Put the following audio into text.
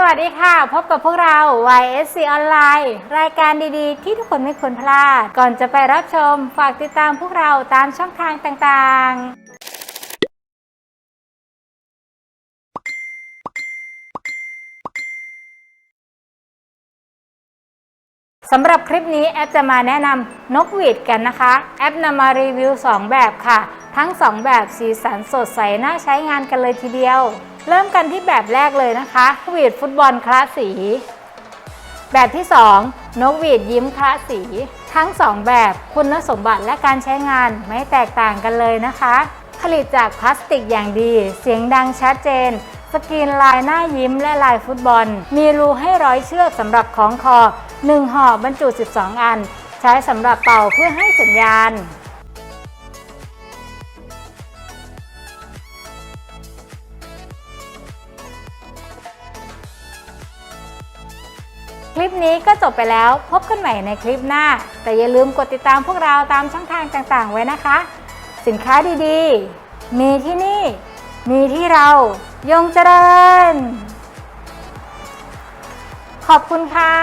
สวัสดีค่ะ พบกับพวกเรา YSC ออนไลน์รายการดีๆ ที่ทุกคนไม่ควรพลาด ก่อนจะไปรับชม ฝากติดตามพวกเราตามช่องทางต่างๆ สำหรับคลิปนี้แอปจะมาแนะนำนกหวีดกันนะคะ แอปนำมารีวิว 2 แบบค่ะ ทั้ง 2 แบบสีสันสดใสน่าใช้งานกันเลยทีเดียว เริ่มกันที่แบบแรกเลยนะคะหวีดฟุตบอลคลาสสี แบบที่ 2 นกหวีดยิ้มคลาสสี ทั้ง 2 แบบคุณสมบัติและการใช้งานไม่แตกต่างกันเลยนะคะ ผลิตจากพลาสติกอย่างดี เสียงดังชัดเจน สกรีนลายหน้ายิ้มและลายฟุตบอล มีรูให้ร้อยเชือกสำหรับคล้องคอ 1ห่อบรรจุ 12 อัน ใช้สำหรับเป่าเพื่อให้สัญญาณ คลิปนี้ก็จบไปแล้วพบกันใหม่ในคลิปหน้า แต่อย่าลืมกดติดตามพวกเราตามช่องทางต่างๆ ไว้นะคะ สินค้าดีๆ มีที่นี่ มีที่เรา ยงเจริญ ขอบคุณค่ะ